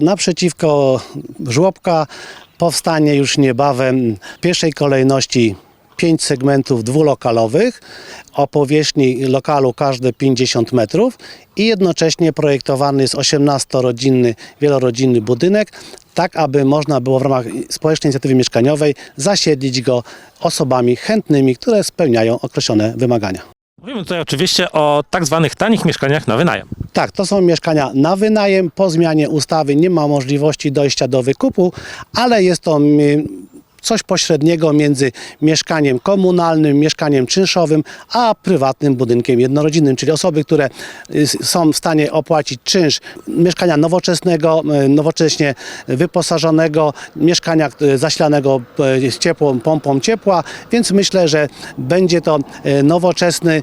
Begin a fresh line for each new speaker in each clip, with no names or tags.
Naprzeciwko żłobka powstanie już niebawem w pierwszej kolejności pięć segmentów dwulokalowych o powierzchni lokalu każde 50 metrów i jednocześnie projektowany jest 18-rodzinny, wielorodzinny budynek, tak aby można było w ramach społecznej inicjatywy mieszkaniowej zasiedlić go osobami chętnymi, które spełniają określone wymagania.
Mówimy tutaj oczywiście o tak zwanych tanich mieszkaniach na wynajem.
Tak, to są mieszkania na wynajem. Po zmianie ustawy nie ma możliwości dojścia do wykupu, ale jest to coś pośredniego między mieszkaniem komunalnym, mieszkaniem czynszowym, a prywatnym budynkiem jednorodzinnym, czyli osoby, które y, są w stanie opłacić czynsz mieszkania nowoczesnego, y, nowocześnie wyposażonego, mieszkania y, zasilanego y, z ciepłą pompą ciepła, więc myślę, że będzie to nowoczesny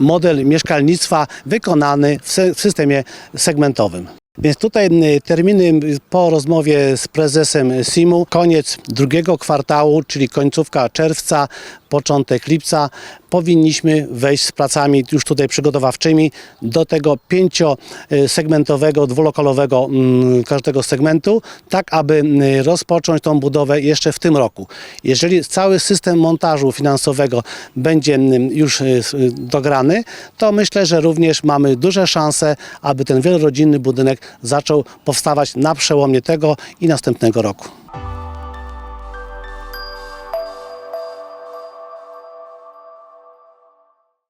model mieszkalnictwa wykonany w systemie segmentowym. Więc tutaj y, terminy po rozmowie z prezesem SIM-u, koniec drugiego kwartału, czyli końcówka czerwca, początek lipca, powinniśmy wejść z pracami już tutaj przygotowawczymi do tego pięciosegmentowego, dwulokalowego mm, każdego segmentu, tak aby y, rozpocząć tą budowę jeszcze w tym roku. Jeżeli cały system montażu finansowego będzie już y, y, dograny, to myślę, że również mamy duże szanse, aby ten wielorodzinny budynek zaczął powstawać na przełomie tego i następnego roku.